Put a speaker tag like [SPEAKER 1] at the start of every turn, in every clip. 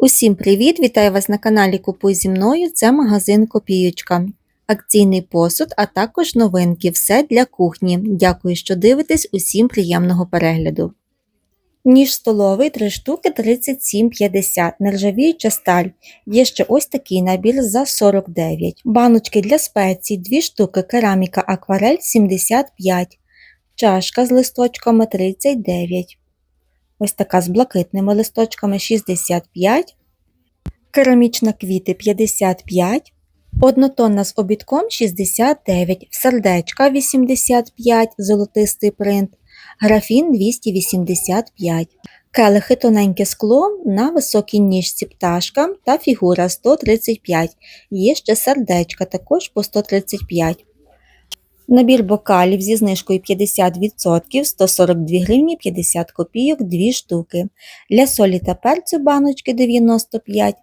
[SPEAKER 1] Усім привіт! Вітаю вас на каналі Купуй зі мною. Це магазин Копіючка. Акційний посуд, а також новинки. Все для кухні. Дякую, що дивитесь. Усім приємного перегляду. Ніж столовий 3 штуки 37,50. Нержавіюча сталь. Є ще ось такий набір за 49. Баночки для спецій 2 штуки. Кераміка акварель 75. Чашка з листочками 39. Ось така з блакитними листочками 65, керамічна квіти 55, однотонна з обідком 69, сердечка 85, золотистий принт, графін 285, келихи тоненьке скло на високій ніжці пташка та фігура 135, є ще сердечка також по 135. Набір бокалів зі знижкою 50% 142 гривні 50 копійок 2 штуки. Для солі та перцю баночки 95,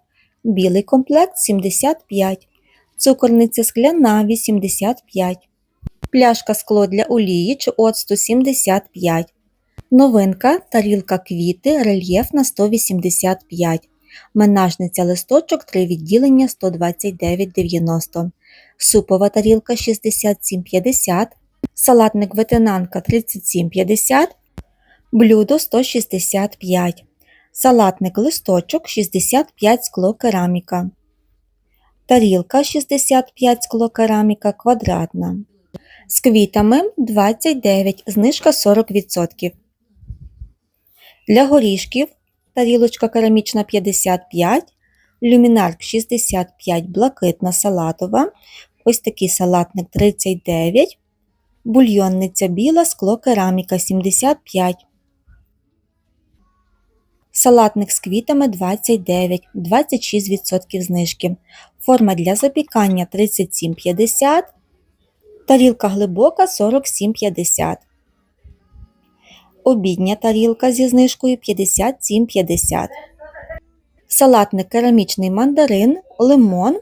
[SPEAKER 1] білий комплект 75, цукорниця скляна 85, пляшка скло для олії чи оцту 75, новинка тарілка квіти рельєф на 185, менажниця листочок 3 відділення 129,90 супова тарілка 67,50, салатник ветенанка 37,50, блюдо 165, салатник листочок 65 скло кераміка, тарілка 65 скло кераміка квадратна. З квітами 29, знижка 40%. Для горішків тарілочка керамічна 55, люмінарк 65 блакитна салатова, ось такий салатник 39, бульйонниця біла, скло кераміка 75. Салатник з квітами 29, 26% знижки. Форма для запікання 37,50, тарілка глибока 47,50. Обідня тарілка зі знижкою 57,50 салатник керамічний мандарин, лимон,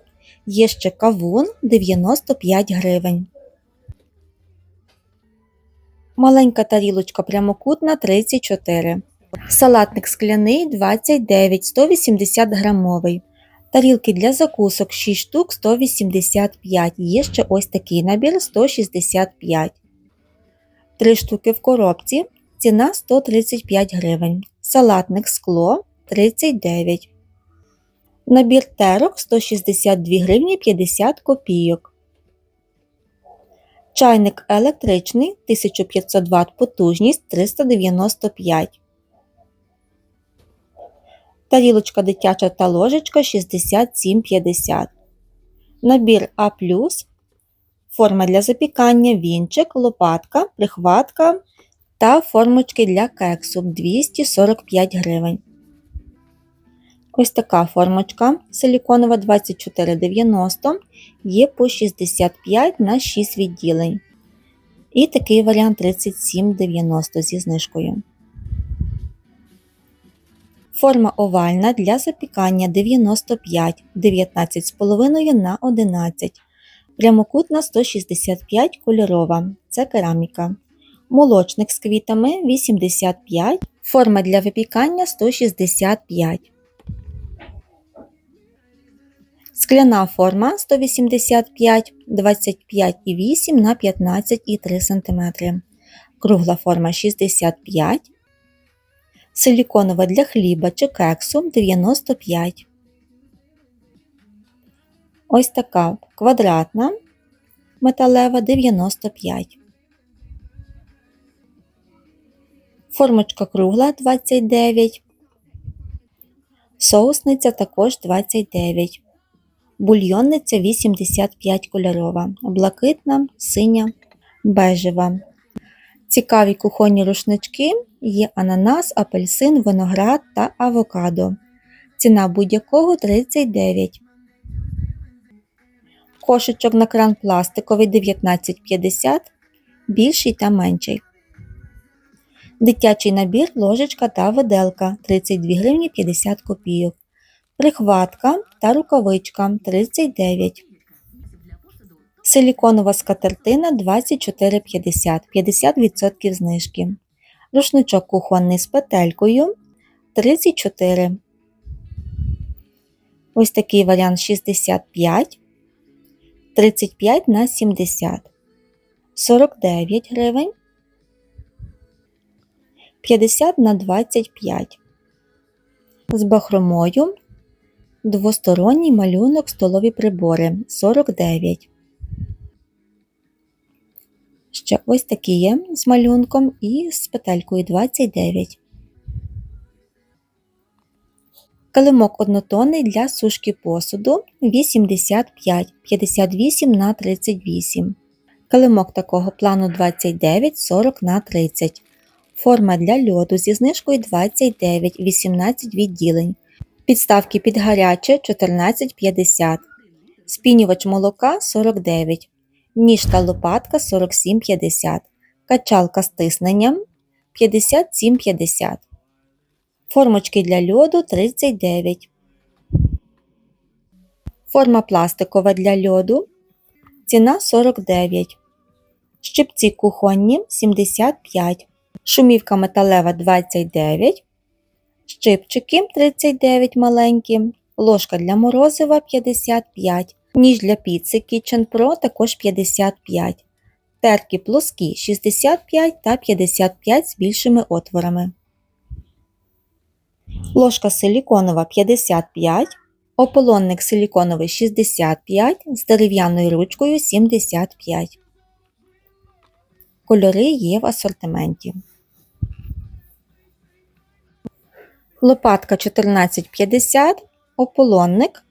[SPEAKER 1] є ще кавун 95 гривень. Маленька тарілочка прямокутна 34. Салатник скляний 29 180 грамовий. Тарілки для закусок 6 штук 185. Є ще ось такий набір 165. 3 штуки в коробці. Ціна 135 гривень. Салатник скло 39. Набір терок 162 гривні 50 копійок. Чайник електричний 1500 Вт потужність 395. Тарілочка дитяча та ложечка 67,50. Набір А. Форма для запікання, вінчик, лопатка, прихватка та формочки для кексу 245 гривень. Ось така формочка силіконова 24,90 є по 65 на 6 відділень. І такий варіант 37,90 зі знижкою. Форма овальна для запікання 95, 19,5 на 11. Прямокутна 165 кольорова. Це кераміка. Молочник з квітами 85. Форма для випікання 165. Скляна форма 185, 25,8 на 15,3 см. Кругла форма 65. Силіконова для хліба чи кексу 95. Ось така квадратна металева 95. Формочка кругла 29. Соусниця також 29 бульйонниця 85 кольорова, блакитна, синя, бежева. Цікаві кухонні рушнички є ананас, апельсин, виноград та авокадо. Ціна будь-якого 39. Кошечок на кран пластиковий 19,50, більший та менший. Дитячий набір, ложечка та виделка 32 гривні 50 копійок прихватка та рукавичка 39. Силіконова скатертина 24,50 50% знижки. Рушничок кухонний з петелькою 34. Ось такий варіант 65, 35 на 70, 49 гривень, 50 на 25. З бахромою двосторонній малюнок столові прибори 49. Ще ось такі є з малюнком і з петелькою 29. Килимок однотонний для сушки посуду 85, 58 на 38. Килимок такого плану 29, 40 на 30. Форма для льоду зі знижкою 29, 18 відділень. Підставки під гаряче 14,50. Спінювач молока 49. Ніж та лопатка 47,50. Качалка з тисненням 57,50. Формочки для льоду 39. Форма пластикова для льоду. Ціна 49. Щипці кухонні 75. Шумівка металева 29. Щипчики 39 маленькі. Ложка для морозива 55. Ніж для піци Kitchen Pro також 55. Терки плоскі 65 та 55 з більшими отворами. Ложка силіконова 55. Ополонник силіконовий 65 з дерев'яною ручкою 75. Кольори є в асортименті. Лопатка 14,50, ополонник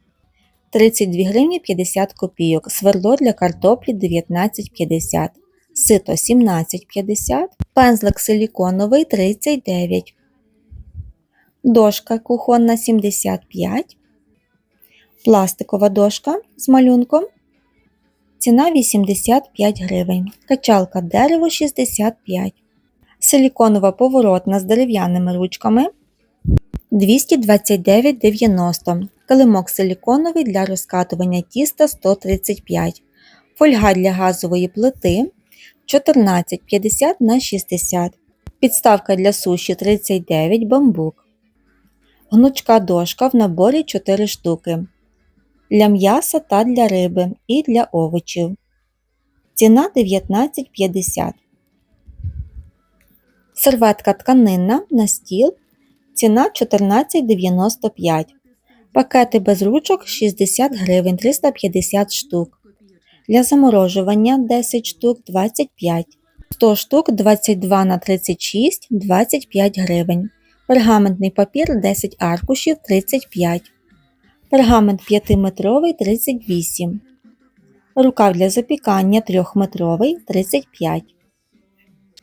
[SPEAKER 1] 32 гривні 50 копійок, сверло для картоплі 19,50, сито 17,50, пензлик силіконовий 39, дошка кухонна 75, пластикова дошка з малюнком, ціна 85 гривень, качалка дерево 65, силіконова поворотна з дерев'яними ручками 229,90. Килимок силіконовий для розкатування тіста 135. Фольга для газової плити 14,50 на 60. Підставка для суші 39 бамбук. Гнучка дошка в наборі 4 штуки. Для м'яса та для риби і для овочів. Ціна 19,50. Серветка тканинна на стіл Ціна 14,95. Пакети без ручок 60 гривень 350 штук. Для заморожування 10 штук 25. 100 штук 22 на 36 25 гривень. Пергаментний папір 10 аркушів 35. Пергамент 5-метровий 38. Рукав для запікання 3-метровий 35.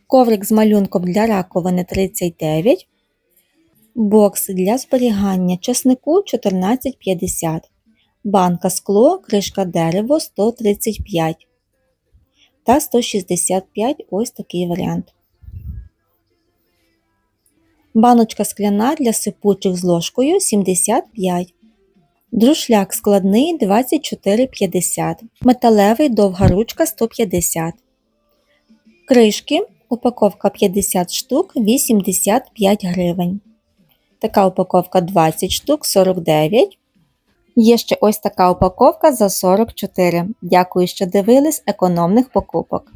[SPEAKER 1] Коврик з малюнком для раковини 39. Бокс для зберігання часнику 14,50. Банка скло, кришка дерево 135 та 165 ось такий варіант. Баночка скляна для сипучих з ложкою 75. Друшляк складний 24,50. Металевий довга ручка 150. Кришки. Упаковка 50 штук 85 гривень. Така упаковка 20 штук 49. Є ще ось така упаковка за 44. Дякую, що дивились економних покупок.